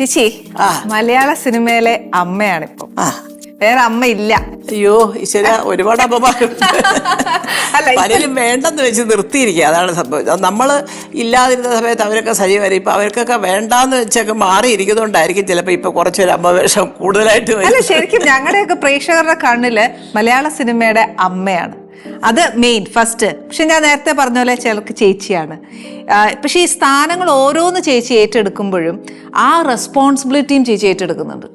ചേച്ചി മലയാള സിനിമയിലെ അമ്മയാണിപ്പോ. ആ. വേറെ അമ്മ ഇല്ല. അയ്യോ ഈശ്വര ഒരുപാട് അമ്മമാരും പലരും വേണ്ടെന്ന് വെച്ച് നിർത്തിയിരിക്കുക. അതാണ് സംഭവിച്ചത് നമ്മൾ ഇല്ലാതിരുന്ന സമയത്ത് അവരൊക്കെ സജീവമായി ഇപ്പൊ അവർക്കൊക്കെ വേണ്ടാന്ന് വെച്ചൊക്കെ മാറിയിരിക്കുന്നതുകൊണ്ടായിരിക്കും ചിലപ്പോൾ ഇപ്പൊ കുറച്ചൊരു അമ്മവേഷം കൂടുതലായിട്ട് അല്ല ശരിക്കും ഞങ്ങളുടെയൊക്കെ പ്രേക്ഷകരുടെ കണ്ണിൽ മലയാള സിനിമയുടെ അമ്മയാണ്. അത് മെയിൻ ഫസ്റ്റ് പക്ഷെ ഞാൻ നേരത്തെ പറഞ്ഞ പോലെ ചിലർക്ക് ചേച്ചിയാണ്. പക്ഷേ ഈ സ്ഥാനങ്ങൾ ഓരോന്ന് ചേച്ചി ഏറ്റെടുക്കുമ്പോഴും ആ റെസ്പോൺസിബിലിറ്റിയും ചേച്ചി ഏറ്റെടുക്കുന്നുണ്ട്?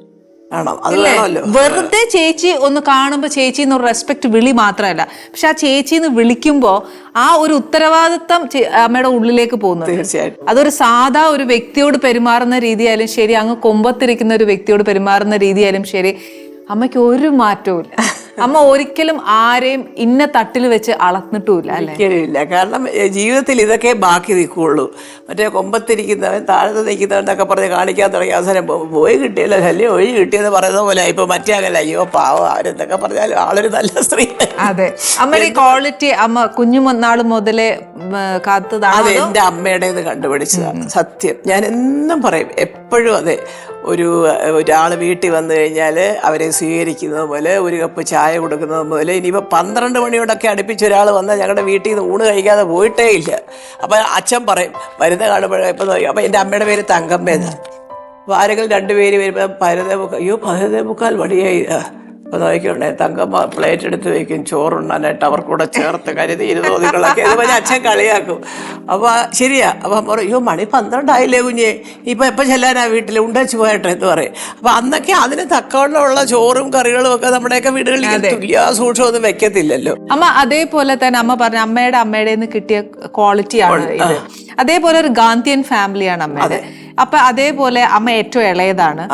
വെറുതെ ചേച്ചി ഒന്ന് കാണുമ്പോൾ ചേച്ചി എന്നൊരു റെസ്പെക്ട് വിളി മാത്രമല്ല. പക്ഷെ ആ ചേച്ചി എന്ന് വിളിക്കുമ്പോൾ ആ ഒരു ഉത്തരവാദിത്തം അമ്മയുടെ ഉള്ളിലേക്ക് പോകുന്നു തീർച്ചയായിട്ടും. അതൊരു സാധാ ഒരു വ്യക്തിയോട് പെരുമാറുന്ന രീതിയായാലും ശരി അങ്ങ് കൊമ്പത്തിരിക്കുന്ന ഒരു വ്യക്തിയോട് പെരുമാറുന്ന രീതിയായാലും ശരി അമ്മയ്ക്ക് ഒരു മാറ്റവും ഇല്ല അമ്മ ഒരിക്കലും ആരെയും ഇന്ന തട്ടിൽ വെച്ച് അളന്നിട്ടുമില്ല അല്ലെ? ഒരിക്കലുമില്ല. കാരണം ജീവിതത്തിൽ ഇതൊക്കെ ബാക്കി നിൽക്കുകയുള്ളൂ മറ്റേ കൊമ്പത്തിരിക്കുന്നവൻ താഴത്ത് നിൽക്കുന്നവൻ എന്നൊക്കെ പറഞ്ഞ് കാണിക്കാൻ തുടങ്ങി. അവസരം പോയി കിട്ടിയല്ലോ ശല്യം ഒഴി കിട്ടിയെന്ന് പറയുന്ന പോലെ ഇപ്പൊ മറ്റേ അങ്ങനെ അയ്യോ പാവ അവരെന്തൊക്കെ പറഞ്ഞാലും ആളൊരു നല്ല സ്ത്രീ. അതെ. അമ്മയുടെ ക്വാളിറ്റി അമ്മ കുഞ്ഞു നാൾ മുതലേ കാത്തതാണോ അതോ എന്റെ അമ്മയുടേത് കണ്ടുപിടിച്ചതാണ്. സത്യം. ഞാൻ എന്നും പറയും എപ്പോഴും അതെ ഒരു ഒരാൾ വീട്ടിൽ വന്നു കഴിഞ്ഞാൽ അവരെ സ്വീകരിക്കുന്നത് പോലെ ഒരു കപ്പ് ചായ കൊടുക്കുന്നത് മുതൽ ഇനിയിപ്പോൾ പന്ത്രണ്ട് മണിയോടൊക്കെ അടുപ്പിച്ച് ഒരാൾ വന്നാൽ ഞങ്ങളുടെ വീട്ടിൽ നിന്ന് ഊണ് കഴിക്കാതെ പോയിട്ടേ ഇല്ല. അപ്പം അച്ഛൻ പറയും വരുന്ന കാണുമ്പോഴേ ഇപ്പം അപ്പം എന്റെ അമ്മയുടെ പേര് തങ്കമ്മേന്ന്. അപ്പോൾ ആരെങ്കിലും രണ്ടുപേര് വരുമ്പോൾ പരതേ മുക്കാൽ അയ്യോ പരതേ മുക്കാൽ മണിയായി. അപ്പോൾ നോക്കിയോണ്ടേ തങ്കമ്മ പ്ലേറ്റ് എടുത്ത് വെക്കും ചോറുണ്ണാനായിട്ട് അവർക്കൂടെ ചേർത്ത് കരുതി ഇരുന്നോതികളൊക്കെ അതുപോലെ അച്ഛൻ കളിയാക്കും. അപ്പോൾ ശരിയാ അപ്പം പറയും അയ്യോ മണി പന്ത്രണ്ടായില്ലേ കുഞ്ഞേ ഇപ്പം എപ്പോൾ ചെല്ലാനാ വീട്ടിൽ ഉണ്ടച്ച് പോയട്ടെ എന്ന് പറയും. അപ്പോൾ അന്നൊക്കെ അതിന് തക്കവണ്ണമുള്ള ചോറും കറികളും ഒക്കെ നമ്മുടെയൊക്കെ വീടുകളിൽ തുല്യ സൂക്ഷ്മമൊന്നും വെക്കത്തില്ലല്ലോ. അമ്മ അതേപോലെ തന്നെ അമ്മ പറഞ്ഞ അമ്മയുടെ അമ്മയുടെ കിട്ടിയ ക്വാളിറ്റിയാണ് ഇത്. അതേപോലെ ഒരു ഗാന്ധിയൻ ഫാമിലിയാണ് അമ്മയുടെ. അപ്പൊ അതേപോലെ അമ്മ ഏറ്റവും ഇളയതാണ്.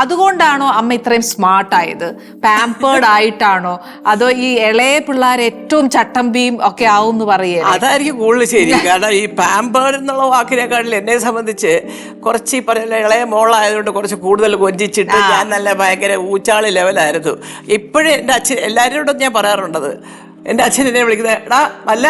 അതുകൊണ്ടാണോ അമ്മ ഇത്രയും സ്മാർട്ട് ആയത്? പാമ്പേർഡ് ആയിട്ടാണോ? അതോ ഈ ഇളയ പിള്ളേർ ഏറ്റവും ചട്ടമ്പിയും ഒക്കെ ആവും എന്ന് പറയേ? അതായിരിക്കും കൂടുതൽ ശരി. കാരണം ഈ പാമ്പേർഡ് എന്നുള്ള വാക്കിനെക്കാട്ടിൽ എന്നെ സംബന്ധിച്ച് കുറച്ച് ഈ പറയുന്ന ഇളയ മോളായതുകൊണ്ട് കുറച്ച് കൂടുതൽ കൊഞ്ചിച്ചിട്ട് ഞാൻ നല്ല ഭയങ്കര ഊച്ചാളി ലെവലായിരുന്നു ഇപ്പോഴും എന്റെ അച്ഛൻ എല്ലാവരോടും ഞാൻ പറയാറുണ്ടത്. എന്റെ അച്ഛൻ എന്നെ വിളിക്കുന്നത് എടാ മല്ല.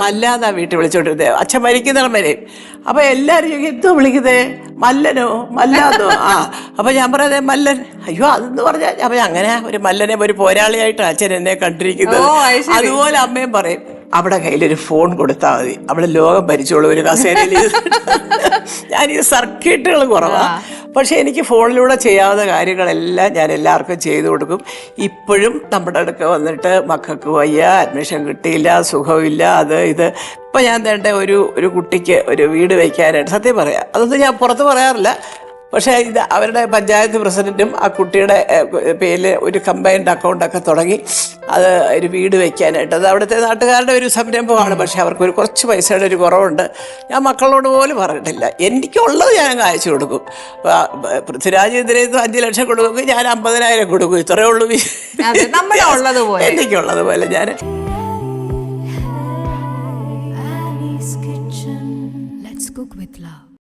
മല്ല എന്നാ വീട്ടിൽ വിളിച്ചോണ്ടിരുന്നത് അച്ഛൻ മരിക്കുന്നിടം വരെയും അപ്പൊ എല്ലാവരും ചോദിക്കും എന്തോ വിളിക്കുന്നത് മല്ലനോ? മല്ലാന്നോ? ആ. അപ്പൊ ഞാൻ പറയാതെ മല്ലൻ. അയ്യോ അതെന്ന് പറഞ്ഞാൽ അപ്പൊ അങ്ങനെ ഒരു മല്ലനെ ഒരു പോരാളിയായിട്ട് അച്ഛൻ എന്നെ കണ്ടിരിക്കുന്നത്. അതുപോലെ അമ്മയും പറയും അവിടെ കയ്യിലൊരു ഫോൺ കൊടുത്താൽ മതി. അവിടെ ലോകം ഭരിച്ചോളൂ ഒരു കസേരയിൽ ഞാൻ ഈ സർക്കിട്ടുകൾ കുറവാ. പക്ഷെ എനിക്ക് ഫോണിലൂടെ ചെയ്യാവുന്ന കാര്യങ്ങളെല്ലാം ഞാൻ എല്ലാവർക്കും ചെയ്തു കൊടുക്കും. ഇപ്പോഴും നമ്മുടെ അടുക്ക വന്നിട്ട് മക്കൾക്ക് വയ്യ അഡ്മിഷൻ കിട്ടിയില്ല സുഖമില്ല അത് ഇത്. ഇപ്പം ഞാൻ തേണ്ട ഒരു ഒരു കുട്ടിക്ക് ഒരു വീട് വയ്ക്കാനായിട്ട് സത്യം പറയാം അതൊന്നും ഞാൻ പുറത്ത് പറയാറില്ല. പക്ഷേ ഇത് അവരുടെ പഞ്ചായത്ത് പ്രസിഡന്റും ആ കുട്ടിയുടെ പേരിൽ ഒരു കമ്പൈൻഡ് അക്കൗണ്ടൊക്കെ തുടങ്ങി അത് ഒരു വീട് വെക്കാനായിട്ട്. അത് അവിടുത്തെ നാട്ടുകാരുടെ ഒരു സംരംഭമാണ്. പക്ഷേ അവർക്ക് ഒരു കുറച്ച് പൈസയുടെ ഒരു കുറവുണ്ട്. ഞാൻ മക്കളോട് പോലും പറഞ്ഞിട്ടില്ല. എനിക്കുള്ളത് ഞാൻ അയച്ചു കൊടുക്കും. പൃഥ്വിരാജ് ഇതിനേത് അഞ്ച് ലക്ഷം കൊടുക്കും ഞാൻ അമ്പതിനായിരം കൊടുക്കും. ഇത്രയേ ഉള്ളൂ. എനിക്കുള്ളത് പോലെ ഞാൻ